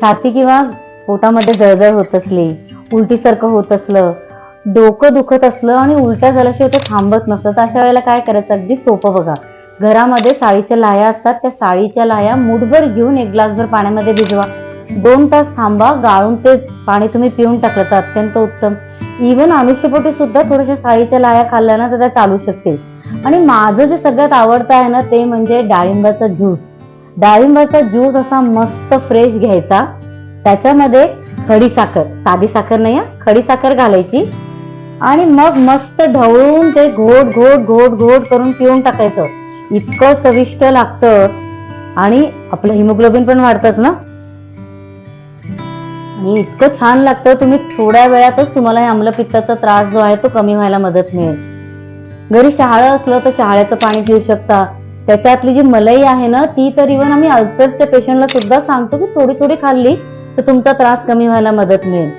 छाती किंवा पोटामध्ये जळजळ होत असली उलटीसारखं होत असलं डोकं दुखत असलं आणि उलट्या झाल्याशिवाय ते थांबत नसलं तर अशा वेळेला काय करायचं? अगदी सोपं बघा. घरामध्ये साळीच्या लाया असतात त्या साळीच्या लाया मुठभर घेऊन एक ग्लासभर पाण्यामध्ये भिजवा. दोन तास थांबा गाळून ते पाणी तुम्ही पिऊन टाकलं तर अत्यंत उत्तम. इव्हन अनुष्यपोटी सुद्धा थोड्याशा साळीच्या लाया खाल्ल्या तर त्या चालू शकतील. आणि माझं जे सगळ्यात आवडतं आहे ना ते म्हणजे डाळिंबाचा ज्यूस. डाळिंबाचा ज्यूस असा मस्त फ्रेश घ्यायचा. त्याच्यामध्ये खडी साखर साधी साखर नाही खडी साखर घालायची. आणि मग मस्त ढवळून ते घोट घोट घोट घोट करून पिऊन टाकायचं. इतकं चविष्ट लागतं. आणि आपलं हिमोग्लोबिन पण वाढतात ना. आणि इतकं छान लागतं. तुम्ही थोड्या वेळातच तुम्हाला आम्लपित्ताचा त्रास जो आहे तो कमी व्हायला मदत मिळेल. घरी शहाळं असलं तर शहाळ्याचं पाणी पिऊ शकता. त्याच्यातली जी मलई आहे ना ती तर इव्हन आम्ही अल्सरच्या पेशंटला सुद्धा सांगतो की थोडी थोडी खाल्ली तर तुमचा त्रास कमी व्हायला मदत मिळेल.